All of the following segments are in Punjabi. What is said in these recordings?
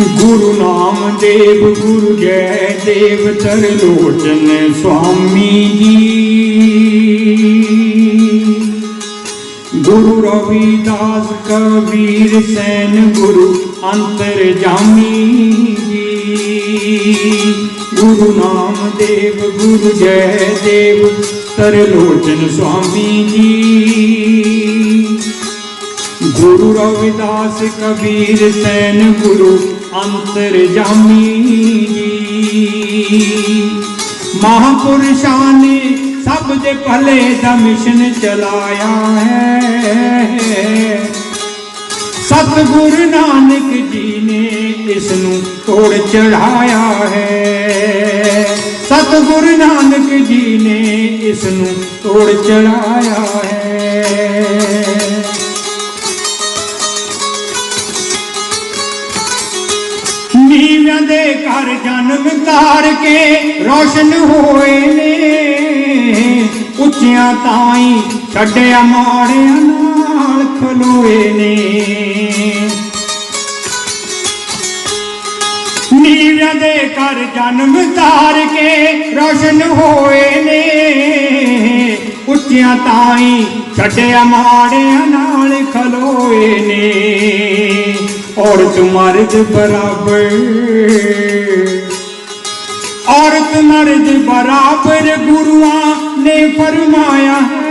ਗੁਰੂ ਨਾਮ ਦੇਵ, ਗੁਰੂ ਜੈ ਦੇਵ, ਤਰਲੋਚਨ ਸੁਆਮੀ ਜੀ। ਗੁਰੂ ਰਵਿਦਾਸ ਕਬੀਰ ਸੈਨ, ਗੁਰੂ ਅੰਤਰ ਜਾਮੀ ਜੀ। ਗੁਰੂ ਨਾਮ ਦੇਵ, ਗੁਰੂ ਜੈ ਦੇਵ, ਤਰਲੋਚਨ ਸੁਆਮੀ ਜੀ। ਗੁਰੂ ਕਬੀਰ ਸੈਨ ਗੁਰੂ ਅੰਤਰਜਾਮੀ ਜੀ। ਮਹਾਪੁਰਸ਼ਾਂ ਨੇ ਸਭ ਦੇ ਭਲੇ ਦਾ ਮਿਸ਼ਨ ਚਲਾਇਆ ਹੈ। ਸਤਿਗੁਰੂ ਨਾਨਕ ਜੀ ਨੇ ਇਸ ਨੂੰ ਤੋੜ ਚੜਾਇਆ ਹੈ। ਸਤਿਗੁਰੂ ਨਾਨਕ ਜੀ ਨੇ ਇਸ ਨੂੰ ਤੋੜ ਚੜਾਇਆ ਹੈ। ਨੀਵਿਆਂ ਦੇ ਘਰ ਜਨਮ ਧਾਰ ਕੇ ਰੋਸ਼ਨ ਹੋਏ ਨੇ। ਉੱਚਿਆਂ ਤਾਈ ਛੱਡਿਆ ਮਾੜਿਆਂ ਨਾਲ ਖਲੋਏ ਨੇ। ਨੀਵਿਆਂ ਦੇ ਘਰ ਜਨਮ ਧਾਰ ਕੇ ਰੋਸ਼ਨ ਹੋਏ ਨੇ। ਉੱਚਿਆਂ ਤਾਈ ਛੱਡਿਆ ਮਾੜਿਆਂ ਨਾਲ ਖਲੋਏ ਨੇ। ਔਰਤ ਮਰਦ ਬਰਾਬਰ। ਔਰਤ ਮਰਦ ਬਰਾਬਰ ਗੁਰੂਆਂ ਨੇ ਫਰਮਾਇਆ ਹੈ।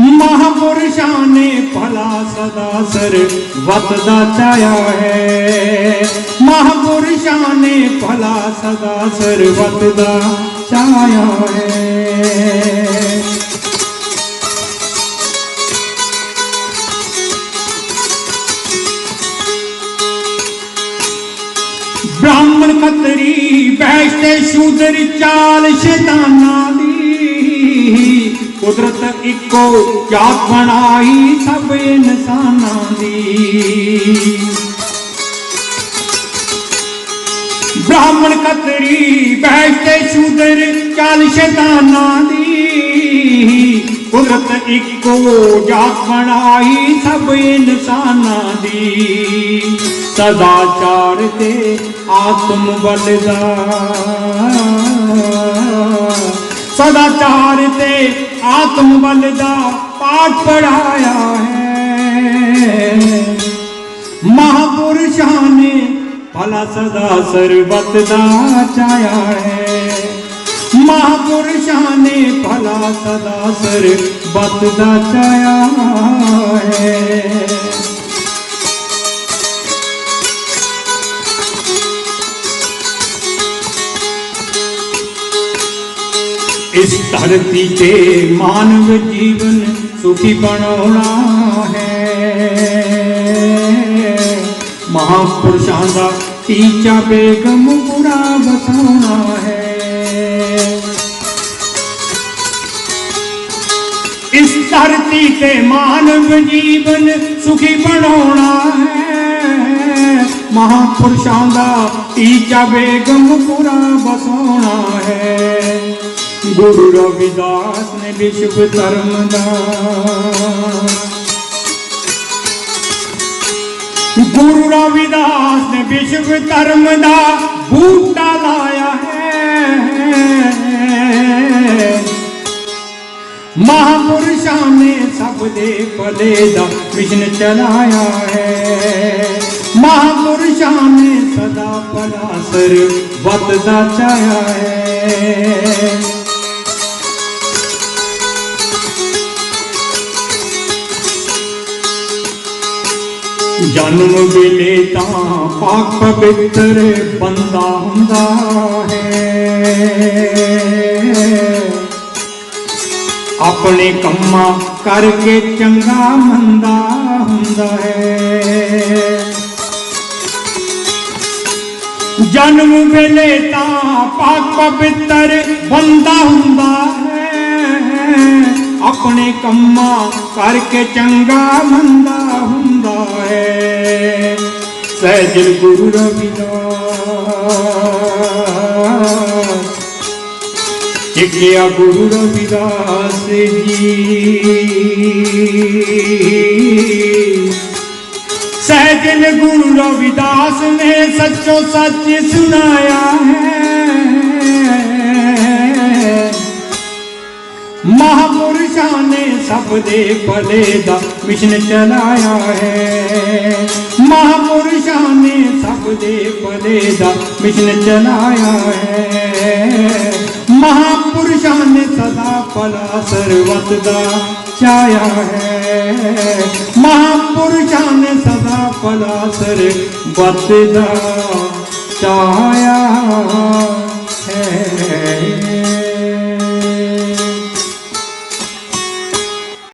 ਮਹਾਪੁਰਸ਼ਾਂ ਨੇ ਭਲਾ ਸਦਾ ਸਰ ਵਤਦਾ ਚਾਇਆ ਹੈ। ਮਹਾਪੁਰਸ਼ਾਂ ਨੇ ਭਲਾ ਸਦਾ ਸਰ ਵਤਦਾ ਚਾਇਆ ਹੈ। ਬ੍ਰਾਹਮਣ ਖੱਤਰੀ ਬੈਸ ਤੇ ਸ਼ੂਦਰ ਚਾਲ ਸ਼ੈਤਾਨਾਂ ਦੀ। ਕੁਦਰਤ ਇੱਕੋ ਜਾਤ ਬਣਾਈ ਸਭ ਇਨਸਾਨਾਂ ਦੀ। ਬ੍ਰਾਹਮਣ ਖੱਤਰੀ ਵੈਸ਼ ਤੇ ਸ਼ੂਦਰ ਚਾਲ ਸ਼ੈਤਾਨਾਂ ਦੀ। ਕੁਦਰਤ ਇੱਕੋ ਜਾਤ ਬਣਾਈ ਸਭ ਇਨਸਾਨਾਂ ਦੀ। ਸਦਾਚਾਰ ਤੇ ਆਤਮ ਬਲਦਾ। ਸਦਾਚਾਰ ਤੇ ਆਤਮ ਬਲਦਾ ਪਾਠ ਪੜਾਇਆ ਹੈ। ਮਹਾਪੁਰਸ਼ਾਂ ਨੇ ਭਲਾ ਸਦਾ ਸਰਬਤ ਦਾ ਚਾਇਆ ਹੈ। ਮਹਾਪੁਰਸ਼ਾਂ ਨੇ ਭਲਾ ਸਦਾ ਸਰਬਤ ਦਾ ਚਾਇਆ ਹੈ। ਇਸ ਧਰਤੀ ਤੇ ਮਾਨਵ ਜੀਵਨ ਸੁਖੀ ਬਣਾਉਣਾ ਹੈ। ਮਹਾਪੁਰਸ਼ਾਂ ਦਾ ਟੀਚਾ ਬੇਗਮ ਪੂਰਾ ਬਸਾਉਣਾ ਹੈ। ਇਸ ਧਰਤੀ ਤੇ ਮਾਨਵ ਜੀਵਨ ਸੁਖੀ ਬਣਾਉਣਾ ਹੈ। ਮਹਾਪੁਰਸ਼ਾਂ ਦਾ ਟੀਚਾ ਬੇਗਮ ਪੂਰਾ ਬਸਾਉਣਾ ਹੈ। ਗੁਰੂ ਰਵਿਦਾਸ ਨੇ ਵਿਸ਼ਵ ਧਰਮ ਦਾ ਗੁਰੂ ਰਵਿਦਾਸ ਨੇ ਵਿਸ਼ਵ ਧਰਮ ਦਾ ਬੂਟਾ ਲਾਇਆ ਹੈ। ਮਹਾਪੁਰਸ਼ਾਂ ਨੇ ਸਭ ਦੇ ਭਲੇ ਦਾ ਮਿਸ਼ਨ ਚਲਾਇਆ ਹੈ। ਮਹਾਪੁਰਸ਼ਾਂ ਨੇ ਸਦਾ ਭਲਾ ਸਰ ਵੱਧਦਾ ਚਾਇਆ ਹੈ। ਜਨਮ ਵੇਲੇ ਤਾਂ ਪਾਕ ਪਵਿੱਤਰ ਬੰਦਾ ਹੁੰਦਾ ਹੈ। ਆਪਣੇ ਕੰਮਾਂ ਕਰਕੇ ਚੰਗਾ ਮੰਦਾ ਹੁੰਦਾ ਹੈ। ਜਨਮ ਵੇਲੇ ਤਾਂ ਪਾਕ ਪਵਿੱਤਰ ਬੰਦਾ ਹੁੰਦਾ ਹੈ। ਆਪਣੇ ਕੰਮਾਂ ਕਰਕੇ ਚੰਗਾ ਮੰਦਾ ਹੈ। ਸਹਿਜ ਗੁਰੂ ਰਵਿਦਾਸ। ਟਿਕਿਆ ਗੁਰੂ ਰਵਿਦਾਸ ਜੀ। ਸਹਿਜਨ ਗੁਰੂ ਰਵਿਦਾਸ ਨੇ ਸੱਚੋ ਸੱਚ ਸੁਣਾਇਆ ਹੈ। ਮਹਾਪੁਰਸ਼ਾਂ ਨੇ ਸਭ ਦੇ ਭਲੇ ਦਾ ਮਿਸ਼ਨ ਚਲਾਇਆ ਹੈ। ਮਹਾਪੁਰਸ਼ਾਂ ਨੇ ਸਭ ਦੇ ਭਲੇ ਦਾ ਮਿਸ਼ਨ ਚਲਾਇਆ ਹੈ। ਮਹਾਪੁਰਸ਼ਾਂ ਨੇ ਸਦਾ ਭਲਾ ਸਰਵਤ ਦਾ ਚਾਇਆ ਹੈ। ਮਹਾਪੁਰਸ਼ਾਂ ਨੇ ਸਦਾ ਭਲਾ ਸਰਵਤ ਦਾ ਚਾਇਆ ਹੈ।